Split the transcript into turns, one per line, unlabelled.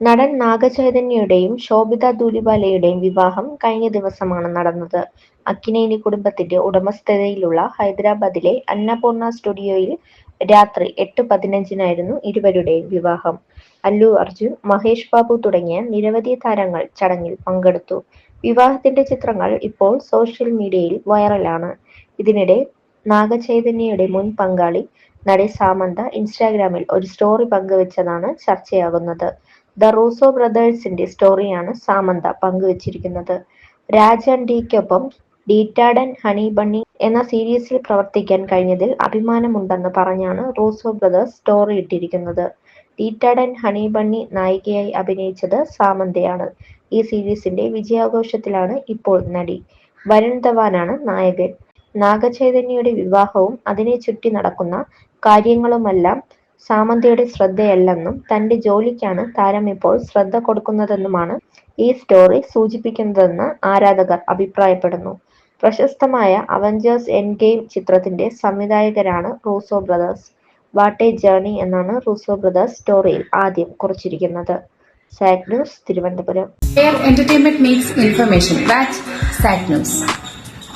നടൻ നാഗചൈതന്യയുടെയും ശോഭിത ധൂലിപാലയുടെയും വിവാഹം കഴിഞ്ഞ ദിവസമാണ് നടന്നത്. അക്കിനേനി കുടുംബത്തിന്റെ ഉടമസ്ഥതയിലുള്ള ഹൈദരാബാദിലെ അന്നപൂർണ സ്റ്റുഡിയോയിൽ രാത്രി എട്ട് പതിനഞ്ചിനായിരുന്നു ഇരുവരുടെയും വിവാഹം. അല്ലു അർജുൻ, മഹേഷ് ബാബു തുടങ്ങിയ നിരവധി താരങ്ങൾ ചടങ്ങിൽ പങ്കെടുത്തു. വിവാഹത്തിന്റെ ചിത്രങ്ങൾ ഇപ്പോൾ സോഷ്യൽ മീഡിയയിൽ വൈറലാണ്. ഇതിനിടെ നാഗചൈതന്യയുടെ മുൻ പങ്കാളി നടി സാമന്ത ഇൻസ്റ്റാഗ്രാമിൽ ഒരു സ്റ്റോറി പങ്കുവച്ചതാണ് ചർച്ചയാകുന്നത്. ദ റൂസോ ബ്രദേഴ്സിന്റെ സ്റ്റോറിയാണ് സാമന്ത പങ്കുവച്ചിരിക്കുന്നത്. രാജൻ ഡിക്കൊപ്പം ഡീറ്റാഡൻ ഹണി ബണ്ണി എന്ന സീരീസിൽ പ്രവർത്തിക്കാൻ കഴിഞ്ഞതിൽ അഭിമാനമുണ്ടെന്ന് പറഞ്ഞാണ് റൂസോ ബ്രദേഴ്സ് സ്റ്റോറി ഇട്ടിരിക്കുന്നത്. ഡീറ്റാഡൻ ഹണി ബണ്ണി നായികയായി അഭിനയിച്ചത് സാമന്തയാണ്. ഈ സീരീസിന്റെ വിജയാഘോഷത്തിലാണ് ഇപ്പോൾ നടി. വരുൺ ധവാനാണ് നായകൻ. നാഗചൈതന്യയുടെ വിവാഹവും അതിനെ ചുറ്റി നടക്കുന്ന കാര്യങ്ങളുമെല്ലാം സാമന്തയുടെ ശ്രദ്ധയല്ലെന്നും തന്റെ ജോലിക്കാണ് താരം ഇപ്പോൾ ശ്രദ്ധ കൊടുക്കുന്നതെന്നുമാണ് ഈ സ്റ്റോറി സൂചിപ്പിക്കുന്നതെന്ന് ആരാധകർ അഭിപ്രായപ്പെടുന്നു. പ്രശസ്തമായ അവഞ്ചേഴ്സ് എൻ ഗെയിം ചിത്രത്തിന്റെ സംവിധായകരാണ് Russo brothers. What a journey എന്നാണ് റൂസോ ബ്രദേഴ്സ് സ്റ്റോറിയിൽ ആദ്യം കുറിച്ചിരിക്കുന്നത്. SAT news, Thiruvananthapuram
entertainment makes information SAT News.